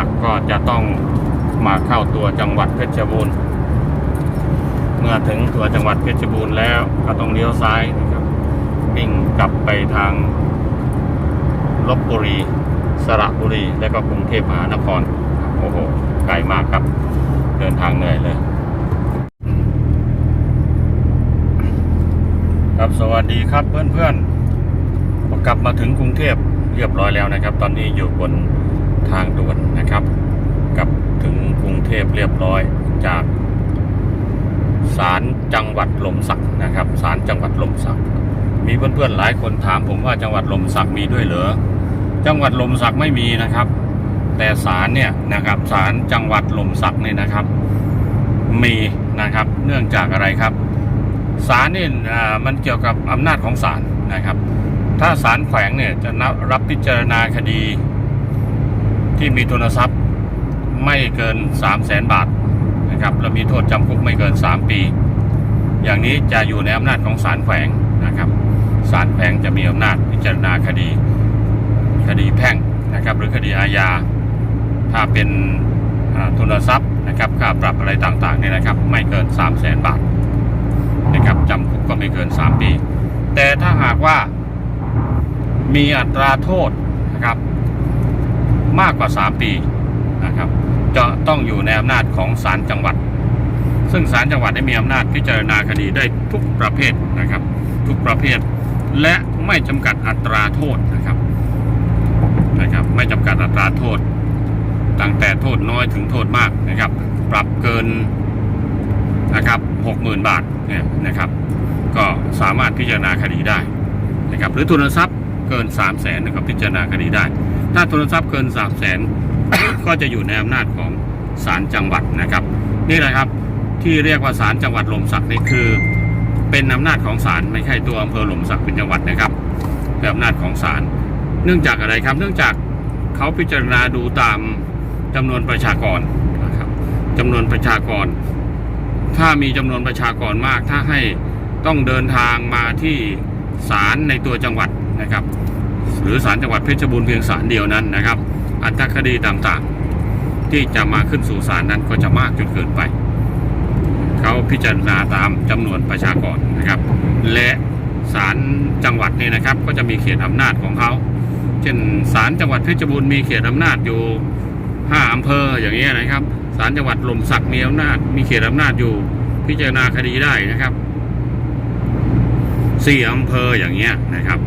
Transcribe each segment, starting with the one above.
ักก็จะต้องมาเข้าตัวจังหวัดเพชรบูรณ์ เมื่อถึงตัวจังหวัดเพชรบูรณ์แล้วก็ต้องเลี้ยวซ้ายนะครับวิ่งกลับไปทางลบบุรี สระบุรี และก็กรุงเทพมหานคร โอ้โห ไกลมากครับ เดินทางเหนื่อยเลย ครับสวัสดีครับเพื่อนๆกลับมาถึงกรุงเทพเรียบร้อยแล้วนะครับ ตอนนี้อยู่บน ทางด่วนนะครับ กับถึงกรุงเทพเรียบร้อยจากศาลจังหวัดลมสักนะครับศาลจังหวัดลมสัก มีเพื่อนๆหลายคนถามผมว่าจังหวัดลมสักมีด้วยเหรอจังหวัดลมสักไม่มีนะครับ แต่ศาลเนี่ยนะครับศาลจังหวัดลมสักเนี่ยนะครับ มีนะครับเนื่องจากอะไรครับศาลนี่มันเกี่ยวกับอำนาจของศาลนะครับ ถ้าศาลแขวงเนี่ยจะนับรับพิจารณาคดี ที่มีทุนทรัพย์ไม่เกิน 3 0 0แสนบาทนะครับและมีโทษจำคุกไม่เกิน 3 ปี อย่างนี้จะอยู่ในอำนาจของศาลแขวงนะครับศาลแขวงจะมีอำนาจพิจารณาคดี คดีแพ่งนะครับ หรือคดีอาญา ถ้าเป็นทุนทรัพย์นะครับค่าปรับอะไรต่างๆเนี่ยนะครับ ไม่เกิน 3 0 0แสนบาทนะครับจำคุกก็ไม่เกิน 3 ปี แต่ถ้าหากว่ามีอัตราโทษนะครับ มากกว่า 3 ปีนะครับจะต้องอยู่ในอำนาจของศาลจังหวัด ซึ่งศาลจังหวัดได้มีอำนาจพิจารณาคดีได้ทุกประเภทนะครับ ทุกประเภท และไม่จำกัดอัตราโทษนะครับนะครับ ไม่จำกัดอัตราโทษตั้งแต่โทษน้อยถึงโทษมากนะครับ ปรับเกินนะครับหกหมื่นบาทเนี่ยนะครับ ก็สามารถพิจารณาคดีได้นะครับ หรือทุนทรัพย์เกิน3 0 0แสนนะครับพิจารณาคดีได้ ถ้าทุนทรัพย์เกิน3 0 0แสนก็จะอยู่ในอำนาจของศาลจังหวัดนะครับ นี่แหละครับที่เรียกว่าศาลจังหวัดหลมสักนี่คือ เป็นอำนาจของศาลไม่ใช่ตัวอำเภอหลมสักเป็นจังหวัดนะครับเป็นอำนาจของศาลเนื่องจากอะไรครับ เนื่องจากเขาพิจารณาดูตามจำนวนประชากรนะครับจำนวนประชากร ถ้ามีจำนวนประชากรมาก ถ้าให้ต้องเดินทางมาที่ศาลในตัวจังหวัดนะครับ รือศาลจังหวัดเพชรบูรณ์เพียงศาลเดียวนั้นนะครับ อัตรคดีต่างๆ ที่จะมาขึ้นสู่ศาลนั้นก็จะมากจนเกินไป เขาพิจารณาตามจำนวนประชากรนะครับ และศาลจังหวัดนี่นะครับ ก็จะมีเขตอำนาจของเขา เช่นศาลจังหวัดเพชรบูรณ์มีเขตอำนาจอยู่ห้าอำเภออย่างเงี้ยนะครับศาลจังหวัดลมสักมีอำนาจ มีเขตอำนาจอยู่ พิจารณาคดีได้นะครับสี่อำเภออย่างเงี้ยนะครับ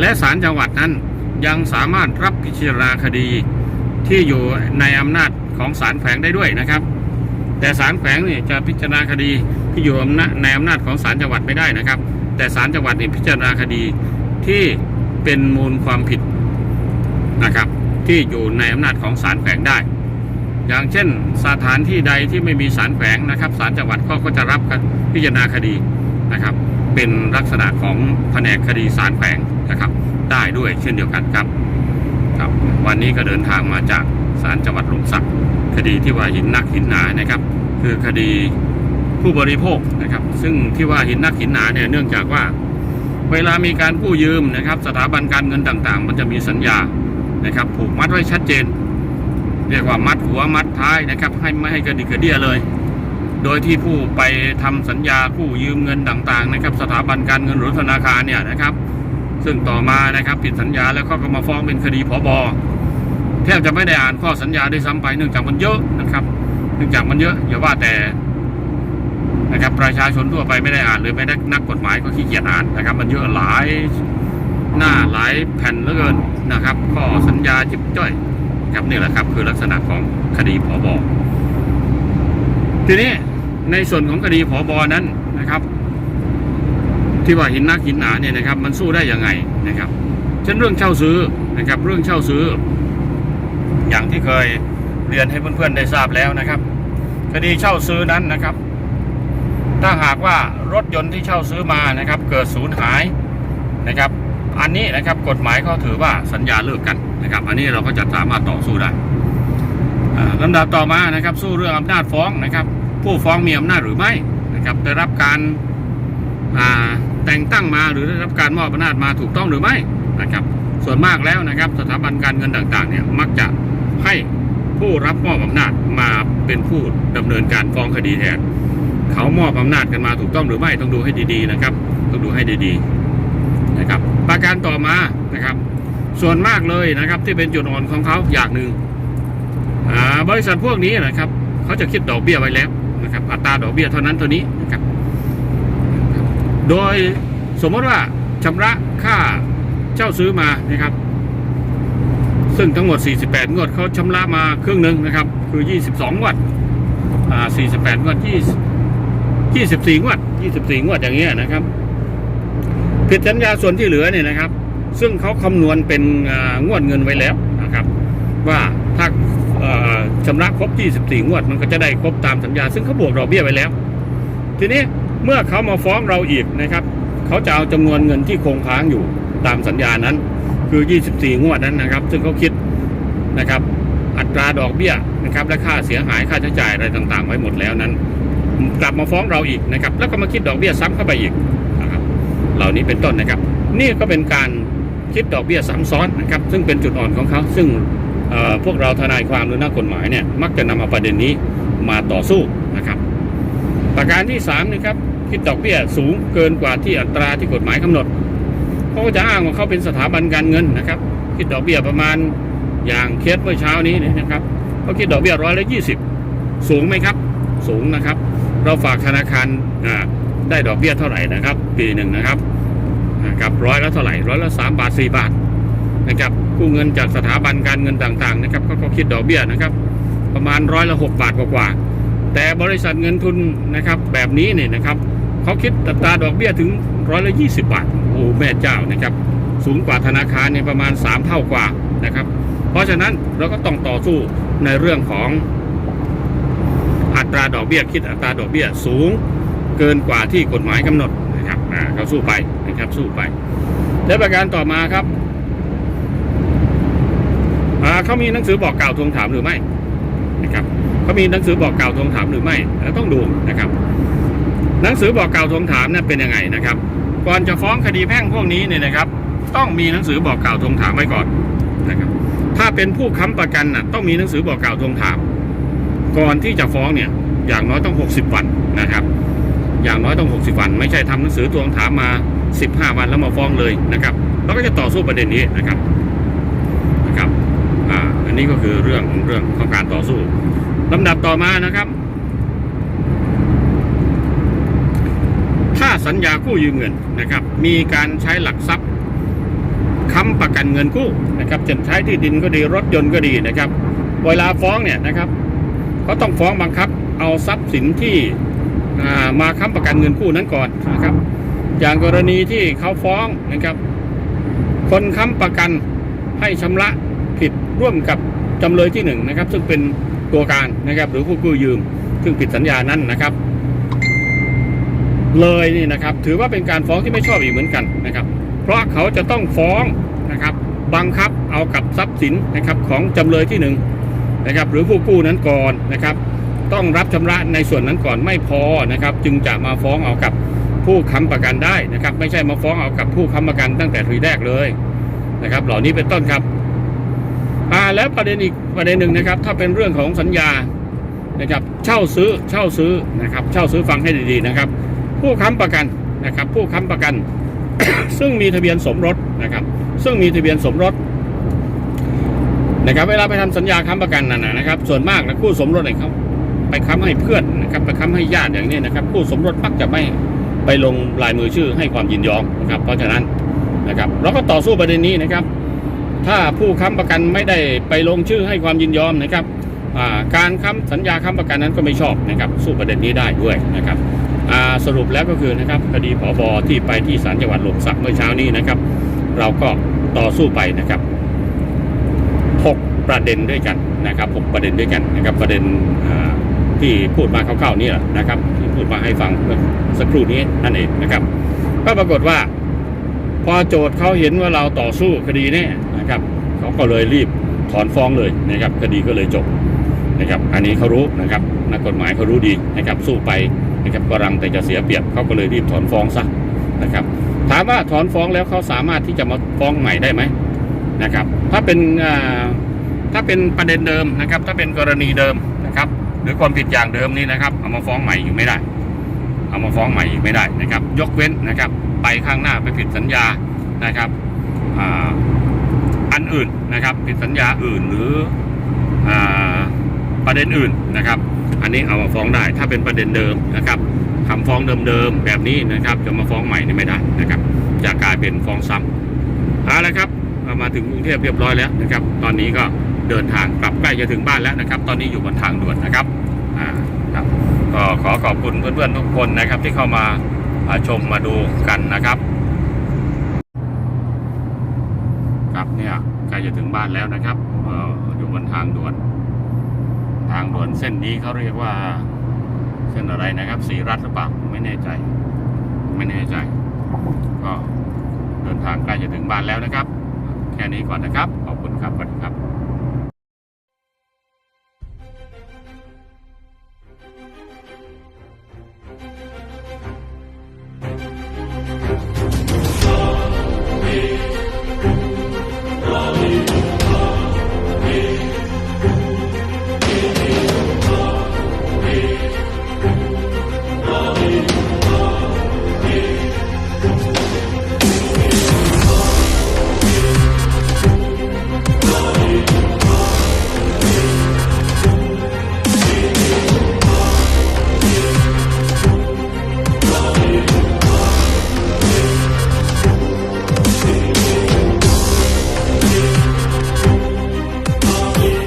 และศาลจังหวัดนั้นยังสามารถรับพิจารณาคดีที่อยู่ในอำนาจของศาลแขวงได้ด้วยนะครับ แต่ศาลแขวงนี่จะพิจารณาคดีที่อยู่อำนาจในอำนาจของศาลจังหวัดไม่ได้นะครับ แต่ศาลจังหวัดนี่พิจารณาคดีที่เป็นมูลความผิดนะครับ ที่อยู่ในอำนาจของศาลแขวงได้ อย่างเช่นสถานที่ใดที่ไม่มีศาลแขวงนะครับศาลจังหวัดก็ก็จะรับพิจารณาคดีนะครับ เป็นลักษณะของแผนกคดีศาลแขวง นะครับ ได้ด้วยเช่นเดียวกันครับครับ วันนี้ก็เดินทางมาจากศาลจังหวัดหลมสักคดีที่ว่าหินนักหินหนานะครับ คือคดีผู้บริโภคนะครับ ซึ่งที่ว่าหินนักหินหนาเนี่ยเนื่องจากว่า เวลามีการกู้ยืมนะครับ สถาบันการเงินต่างๆ มันจะมีสัญญานะครับ ผูกมัดไว้ชัดเจน เรียกว่ามัดหัวมัดท้ายนะครับ ให้ไม่ให้กระดิกกระเดี้ยเลย โดยที่ผู้ไปทำสัญญากู้ยืมเงินต่างๆ นะครับ สถาบันการเงินหรือธนาคารเนี่ยนะครับ ซึ่งต่อมานะครับผิดสัญญาแล้วเขาก็มาฟ้องเป็นคดีผบแทบจะไม่ได้อ่านข้อสัญญาด้วยซ้ำไปเนื่องจากมันเยอะนะครับเนื่องจากมันเยอะอย่าว่าแต่นะครับประชาชนทั่วไปไม่ได้อ่านหรือไม่ได้นักกฎหมายก็ขี้เกียจอ่านนะครับ มันเยอะหลายหน้าหลายแผ่นเหลือเกินนะครับข้อสัญญาจิบจ้อยครับนี่แหละครับ คือลักษณะของคดีผบทีนี้ในส่วนของคดีผบนั้นนะครับ ที่ว่าหินนักหินหนาเนี่ยนะครับ มันสู้ได้ยังไงนะครับ เช่นเรื่องเช่าซื้อนะครับ เรื่องเช่าซื้อ อย่างที่เคยเรียนให้เพื่อนๆได้ทราบแล้วนะครับคดีเช่าซื้อนั้นนะครับ ถ้าหากว่ารถยนต์ที่เช่าซื้อมานะครับ เกิดสูญหายนะครับ อันนี้นะครับกฎหมายเขาถือว่าสัญญาเลิกกันนะครับ อันนี้เราก็จะสามารถต่อสู้ได้อ่าลำดับต่อมานะครับ สู้เรื่องอำนาจฟ้องนะครับ ผู้ฟ้องมีอำนาจหรือไม่นะครับได้รับการอ่า แต่งตั้งมาหรือได้รับการมอบอำนาจมาถูกต้องหรือไม่นะครับ ส่วนมากแล้วนะครับ สถาบันการเงินต่างๆเนี่ยมักจะให้ผู้รับมอบอำนาจมาเป็นผู้ดำเนินการฟ้องคดีแทนเขามอบอำนาจกันมาถูกต้องหรือไม่ต้องดูให้ดีๆนะครับ ต้องดูให้ดีๆนะครับ ประการต่อมานะครับ ส่วนมากเลยนะครับที่เป็นจุดอ่อนของเขาอย่างหนึ่งบริษัทพวกนี้นะครับ เขาจะคิดดอกเบี้ยไว้แล้วนะครับ อัตราดอกเบี้ยเท่านั้นเท่านี้นะครับ โดยสมมติว่าชำระค่าเช่าซื้อมานะครับ ซึ่งทั้งหมด 48 งวดเขาชำระมาครึ่งหนึ่งนะครับ คือ 22 งวดอ่า48 งวด20 24 งวด 24 งวดอย่างเงี้ยนะครับผิดสัญญาส่วนที่เหลือเนี่ยนะครับ ซึ่งเขาคำนวณเป็นงวดเงินไว้แล้วนะครับ ว่าถ้าชำระครบ 24 งวด มันก็จะได้ครบตามสัญญา ซึ่งเขาบวกดอกเบี้ยไว้แล้ว ทีนี้ เมื่อเขามาฟ้องเราอีกนะครับเขาจะเอาจำนวนเงินที่คงค้างอยู่ตามสัญญานั้น คือ 24 งวดนั้นนะครับ ซึ่งเขาคิดนะครับ อัตราดอกเบี้ยนะครับ และค่าเสียหายค่าใช้จ่ายอะไรต่างๆ ไว้หมดแล้วนั้น กลับมาฟ้องเราอีกนะครับ แล้วก็มาคิดดอกเบี้ยซ้ำเข้าไปอีกนะครับ เหล่านี้เป็นต้นนะครับ นี่ก็เป็นการคิดดอกเบี้ยซ้ำซ้อนนะครับ ซึ่งเป็นจุดอ่อนของเขาซึ่งพวกเราทนายความหรือนักกฎหมายเนี่ยมักจะนำเอาประเด็นนี้มาต่อสู้นะครับ ประการที่3นะครับ คิดดอกเบี้ยสูงเกินกว่าที่อัตราที่กฎหมายกำหนดเขาก็จะอ้างว่าเขาเป็นสถาบันการเงินนะครับ คิดดอกเบี้ยประมาณอย่างเคสเมื่อเช้านี้นะครับเขาคิดดอกเบี้ยร้อยละยี่สิบสูงไหมครับ สูงนะครับ เราฝากธนาคารได้ดอกเบี้ยเท่าไหร่นะครับ ปีหนึ่งนะครับนะครับร้อยละเท่าไหร่ร้อยละสามบาทสี่บาทนะครับกู้เงินจากสถาบันการเงินต่างๆนะครับเขาก็คิดดอกเบี้ยนะครับ ประมาณร้อยละหกบาทกว่าๆแต่บริษัทเงินทุนนะครับแบบนี้เนี่ยนะครับ เขาคิดอัตราดอกเบี้ยถึงร้อยละยี่สิบบาท โอ้แม่เจ้านะครับ สูงกว่าธนาคารเนี่ยประมาณสามเท่ากว่านะครับ เพราะฉะนั้นเราก็ต้องต่อสู้ในเรื่องของอัตราดอกเบี้ยคิดอัตราดอกเบี้ยสูงเกินกว่าที่กฎหมายกำหนดนะครับเขาสู้ไปนะครับสู้ไป และประการต่อมาครับเขามีหนังสือบอกกล่าวทวงถามหรือไม่นะครับเขามีหนังสือบอกกล่าวทวงถามหรือไม่เราต้องดูนะครับ หนังสือบอกกล่าวทวงถามเนี่ยเป็นยังไงนะครับ ก่อนจะฟ้องคดีแพ่งพวกนี้เนี่ยนะครับ ต้องมีหนังสือบอกกล่าวทวงถามไว้ก่อนนะครับ ถ้าเป็นผู้ค้ำประกันน่ะต้องมีหนังสือบอกกล่าวทวงถาม ก่อนที่จะฟ้องเนี่ยอย่างน้อยต้อง 60 วันนะครับ อย่างน้อยต้อง 60 วัน ไม่ใช่ทำหนังสือทวงถามมา 15 วันแล้วมาฟ้องเลยนะครับเราก็จะต่อสู้ประเด็นนี้นะครับนะครับอ่าอันนี้ก็คือเรื่องเรื่องของการต่อสู้ลำดับต่อมานะครับ ถ้า สัญญากู้ยืมเงินนะครับ มีการใช้หลักทรัพย์ค้ำประกันเงินกู้นะครับเช่นใช้ที่ดินก็ดีรถยนต์ก็ดีนะครับ เวลาฟ้องเนี่ยนะครับเขาต้องฟ้องบังคับ เอาทรัพย์สินที่มาค้ำประกันเงินกู้นั้นก่อนนะครับ อย่างกรณีที่เขาฟ้องนะครับ คนค้ำประกันให้ชำระผิดร่วมกับจำเลยที่หนึ่งนะครับซึ่งเป็นตัวการนะครับหรือผู้กู้ยืม ซึ่งผิดสัญญานั้นนะครับ เลยนี่นะครับถือว่าเป็นการฟ้องที่ไม่ชอบอีกเหมือนกันนะครับ เพราะเขาจะต้องฟ้องนะครับบังคับเอากับทรัพย์สินนะครับของจำเลยที่หนึ่งนะครับหรือผู้กู้นั้นก่อนนะครับ ต้องรับชำระในส่วนนั้นก่อนไม่พอนะครับ จึงจะมาฟ้องเอากับผู้ค้ำประกันได้นะครับ ไม่ใช่มาฟ้องเอากับผู้ค้ำประกันตั้งแต่ทีแรกเลยนะครับ เหล่านี้เป็นต้นครับอ่าแล้วประเด็นอีกประเด็นหนึ่งนะครับ ถ้าเป็นเรื่องของสัญญานะครับ เช่าซื้อเช่าซื้อนะครับ เช่าซื้อฟังให้ดีๆนะครับ ผู้ค้ำประกันนะครับ ผู้ค้ำประกัน ซึ่งมีทะเบียนสมรสนะครับ ซึ่งมีทะเบียนสมรสนะครับ เวลาไปทำสัญญาค้ำประกันนั่นนะนะครับ ส่วนมากนะคู่สมรสเนี่ยเขาไปค้ำให้เพื่อนนะครับไปค้ำให้ญาติอย่างนี้นะครับ คู่สมรสมักจะไม่ไปลงลายมือชื่อให้ความยินยอมนะครับ เพราะฉะนั้นนะครับเราก็ต่อสู้ประเด็นนี้นะครับ ถ้าผู้ค้ำประกันไม่ได้ไปลงชื่อให้ความยินยอมนะครับการค้ำสัญญาค้ำประกันนั้นก็ไม่ชอบนะครับ สู้ประเด็นนี้ได้ด้วยนะครับ สรุปแล้วก็คือนะครับคดีผบที่ไปที่ศาลจังหวัดหลมสักเมื่อเช้านี้นะครับ เราก็ต่อสู้ไปนะครับหกประเด็นด้วยกันนะครับหกประเด็นด้วยกันนะครับ ประเด็นที่พูดมาคร่าวๆนี่แหละนะครับที่พูดมาให้ฟังเมื่อสักครู่นี้นั่นเองนะครับก็ปรากฏว่า พอโจทย์เขาเห็นว่าเราต่อสู้คดีแน่นะครับเขาก็เลยรีบถอนฟ้องเลยนะครับ คดีก็เลยจบนะครับ อันนี้เขารู้นะครับนักกฎหมายเขารู้ดีนะครับสู้ไป นะครับกรังแต่จะเสียเปรียบเขาก็เลยรีบถอนฟ้องซะนะครับถามว่าถอนฟ้องแล้วเขาสามารถที่จะมาฟ้องใหม่ได้ไหมนะครับ ถ้าเป็นถ้าเป็นประเด็นเดิมนะครับ ถ้าเป็นกรณีเดิมนะครับ หรือความผิดอย่างเดิมนี้นะครับเอามาฟ้องใหม่อยู่ไม่ได้ เอามาฟ้องใหม่อีกไม่ได้นะครับ ยกเว้นนะครับ ไปข้างหน้าไปผิดสัญญานะครับอันอื่นนะครับ ผิดสัญญาอื่นหรือประเด็นอื่นนะครับ อันนี้เอามาฟ้องได้ ถ้าเป็นประเด็นเดิมนะครับคำฟ้องเดิมๆแบบนี้นะครับ จะมาฟ้องใหม่นี่ไม่ได้นะครับ จะกลายเป็นฟ้องซ้ำเอาละครับมาถึงกรุงเทพเรียบร้อยแล้วนะครับ ตอนนี้ก็เดินทางกลับใกล้จะถึงบ้านแล้วนะครับ ตอนนี้อยู่บนทางด่วนนะครับอ่าครับก็ขอขอบคุณเพื่อนๆทุกคนนะครับ ที่เข้ามาาชมมาดูกันนะครับครับเนี่ยใกล้จะถึงบ้านแล้วนะครับออยู่บนทางด่วน ทางด่วนเส้นนี้เขาเรียกว่าเส้นอะไรนะครับ สีรัฐหรือเปล่าไม่แน่ใจ ไม่แน่ใจ ก็เดินทางใกล้จะถึงบ้านแล้วนะครับ แค่นี้ก่อนนะครับ ขอบคุณครับสวัสดีครับ